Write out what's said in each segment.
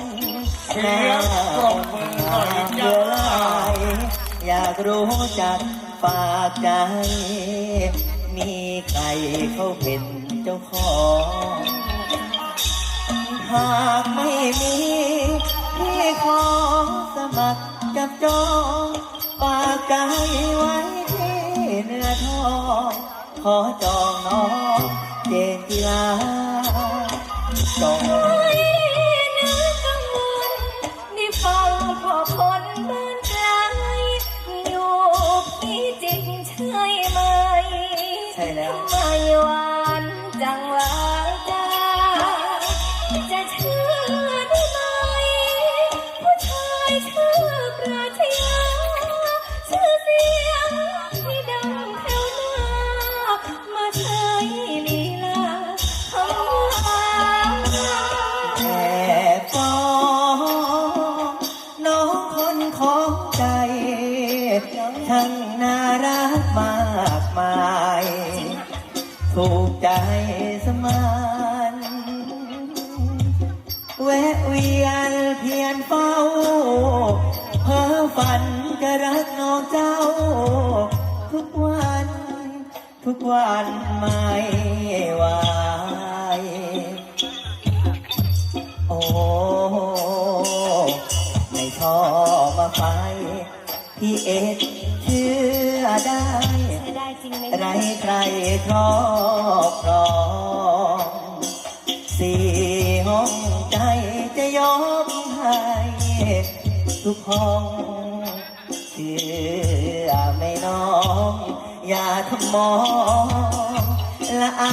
นเสียงปรบมือหน่อยเยอะอยากรู้จักฝากใจ มีใครเขาเป็นเจ้าของ หากไม่มีพี่ขอสมัครจับจองฝากใจไว้ที่เนื้อทอง ขอจองน้องเจนจิลา ไมหวานจังหวะจ้าจะเชื่อได้ไหมผู้ชายชื่อปราชญาชื่อเสียงที่ดังแถวหน้ามาใช้ลีลาคำว่าแอบฟ้อง ถูกใจสมานแวะเวียนเพียนเฝ้าเพ้อฝันจะรักน้องเจ้า ทุกวัน ทุกวันไม่ไหวโอ้ไม่ชอบมาไฟพี่เอ็ดชื่อ ได้ ใช้ได้จริงไหมไรใครครอบครองสี่ห้องใจจะยอมให้ทุกห้องเชื่อไม่น้อง อย่าทำมองละอา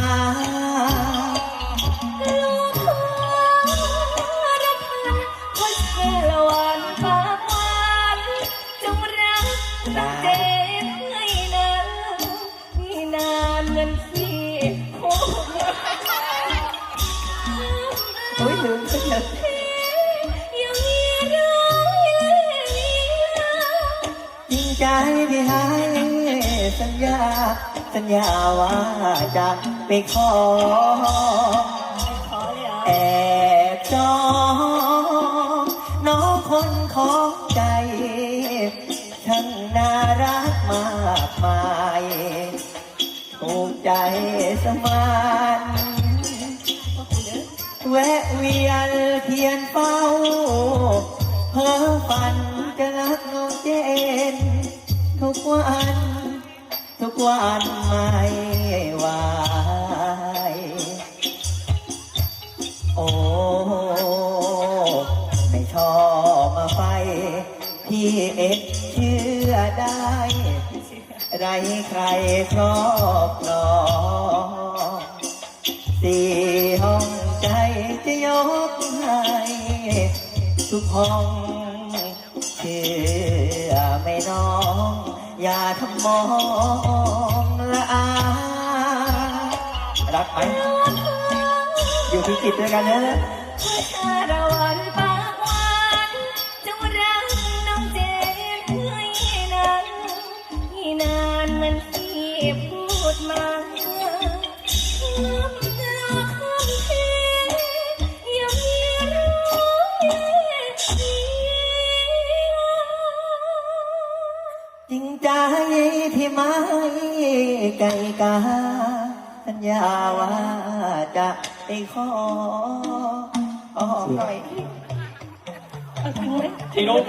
านเงินที่คงโอ้ยลืมไปเลยยังมีร้อยเล่ห์ลีลาจริงใจพี่ให้สัญญา สัญญาว่าจะไปขอ ขอเลยเหรอแอบจองน้องคนของใจช่างน่ารักมากมายถูก ใจสมานแวะเวียนเพียนเฝ้า เพ้อฝันจะรักน้องเจน ทุกวัน ทุกวันไม่ไหวโอ้ไม่ชอบมาไฟพี่เอ็ดเชื่อได้ ไรใครครอบครองสี่ห้องใจจะยกให้ทุกห้องเชื่อไม่น้อง อย่าทำมองละอารักไหมอยู่พิจิตรด้วยกันเนะว่าชาละ จริงใจที่ไม่ไกลกาสัญญาว่าจะไปขอขอหน่อยเอาจริงไหมทีนุ๊ก